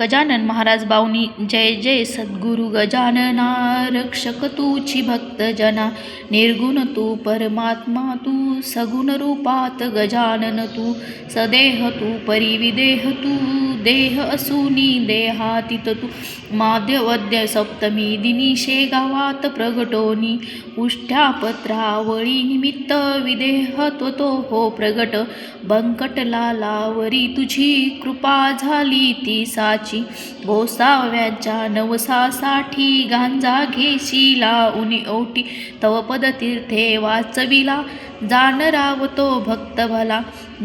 गजानन महाराज बावनी जय जय सद्गुरु गजानना रक्षक तूची भक्त जना निर्गुण तू परमात्मा तू सगुण रूपात गजानन तू सदेह तू परिविदेह तू. देह असूनी देहातीत तू माध्यवद्य सप्तमी दिनी शेगावात प्रगटोनी उष्ठ्या पत्रावळी निमित्त विदेहत्व तो हो प्रगट बंकट लालावरी तुझी कृपा झाली ती साची गोसाव्याच्या नवसासाठी गांजा घेशीला उनी ओटी तव पदतीर्थे वाचविला जाण रावतो भक्त भला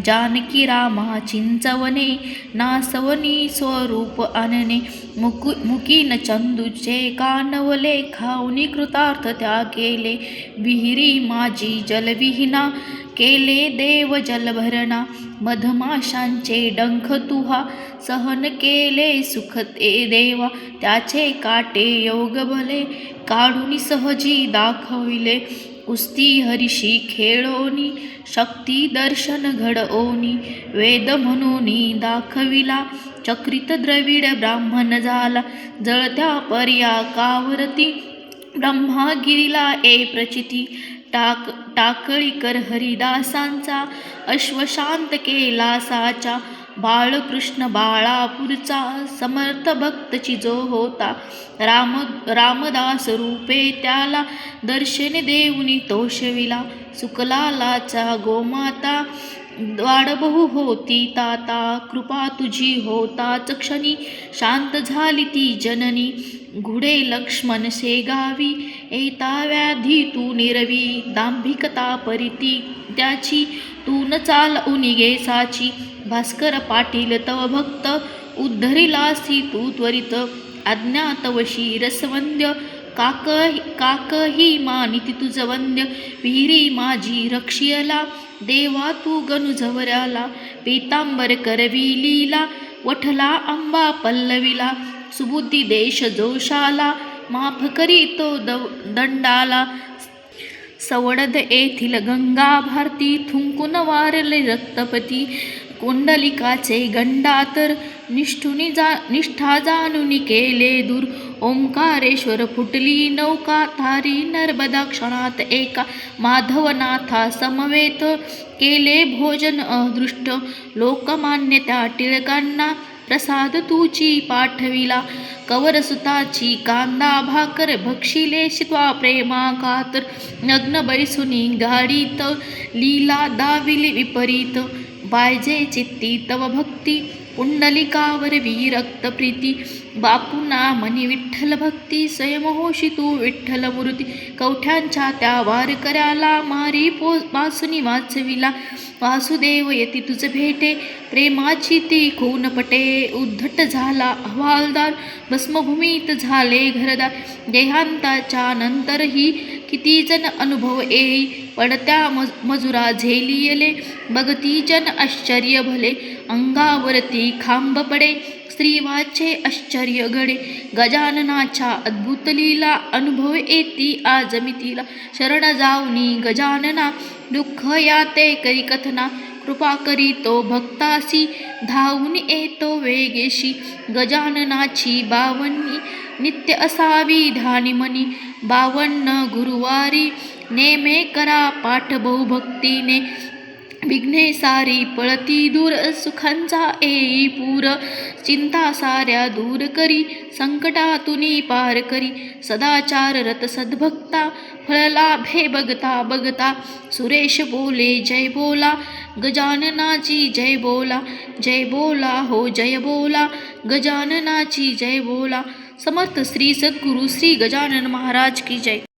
जानकी रामा चिंचवने नासवनी स्वरूप आणणे मुकु मुकीन चंदूचे कानवले खाऊनी कृतार्थ त्या केले विहिरी माझी जलविहीना केले देव जलभरणा मधमाशांचे डंख तुहा सहन केले सुख ते देवा त्याचे काटे योग भले काढून सहजी दाखविले. कुस्ती हरिशी खेळोनी शक्ती दर्शन घडओनी वेद म्हणून दाखविला. चक्रित द्रविड ब्राह्मण झाला जळत्या पर्या कावरती ब्रह्मागिरीला ए प्रचिती. टाक टाकळीकर हरिदासांचा अश्वशांत केलासाचा बाळकृष्ण बाळापूरचा समर्थ भक्तची जो होता राम रामदास रूपे त्याला दर्शन देऊनी तोषविला सुकलालाचा गोमाता वाडबहू होती ताता कृपा तुझी होताच क्षणी शांत झाली ती जननी. घुडे लक्ष्मण शेगावी एता व्याधी तू निरवी. दांभिकता परिती त्याची तू न चाल उनिगे साची. भास्कर पाटील तव भक्त उद्धरिलासी तू त्वरित. अज्ञातवशी रसवंद्य काक काकही मानिती तुझ वंद्य. विहिरी माझी रक्षियला देवा तू गणुजवऱ्याला पीतांबर करवी लीला वठला आंबा पल्लवीला. सुबुद्धी देश जोशाला माफ करी तो दव दंडाला. सवडद येथील गंगा भारती थुंकून वारले रक्तपती. कुंडलिकाचे गंडातर निष्ठुनी जा निष्ठा जाणून केले दूर। ओंकारेश्वर फुटली नौका थारी नर्मदा क्षणात एका माधवनाथा समवेत केले भोजन अदृष्ट। लोकमान्यता टिळकांना प्रसाद तुची पाठविला। कवरसुताची कांदा भाकर भक्षिले शित्वा प्रेमा कातर नग्न बैसुनी गाडीत लीला दाविली विपरीत। बायजे चित्ती तव भक्ती पुंडलिकावर विरक्त प्रीती बापुना मनी विठ्ठल भक्ती स्वयंहोशी तू विठ्ठल मूर्ती. कवठ्यांच्या त्या वारकऱ्याला मारी पो पासुनी वाचविला. वासुदेव येती तुझ भेटे प्रेमाची ती खून पटे उद्धट झाला हवालदार भस्मभूमीत झाले घरदार. देहांताच्या नंतरही किती जण अनुभव येई पडत्या मज मजुरा झेलियले बघती जन आश्चर्य भले अंगावरती खांब पडे. स्त्रीवाचे आश्चर्य घडे. गजाननाच्या अद्भुत लीला अनुभव येती आज मितीला शरण जाऊनी गजानना दुःख याते करी कथना. कृपा करी तो भक्तासी धावून येतो वेगेशी. गजाननाची बावन्नी नित्य असावी ध्यानिमनी बावन्न गुरुवारी नेमे करा पाठ बहुभक्तीने. विघ्ने सारी पळती दूर सुखांचा येई पूर. चिंता साऱ्या दूर करी संकटातुनी पार करी. सदाचार रत सद्भक्ता फळलाभे बघता बघता. सुरेश बोले जय बोला. गजाननाची जय बोला. जय बोला हो जय बोला. गजाननाची जय बोला. समर्थ श्री सद्गुरु श्री गजानन महाराज की जय।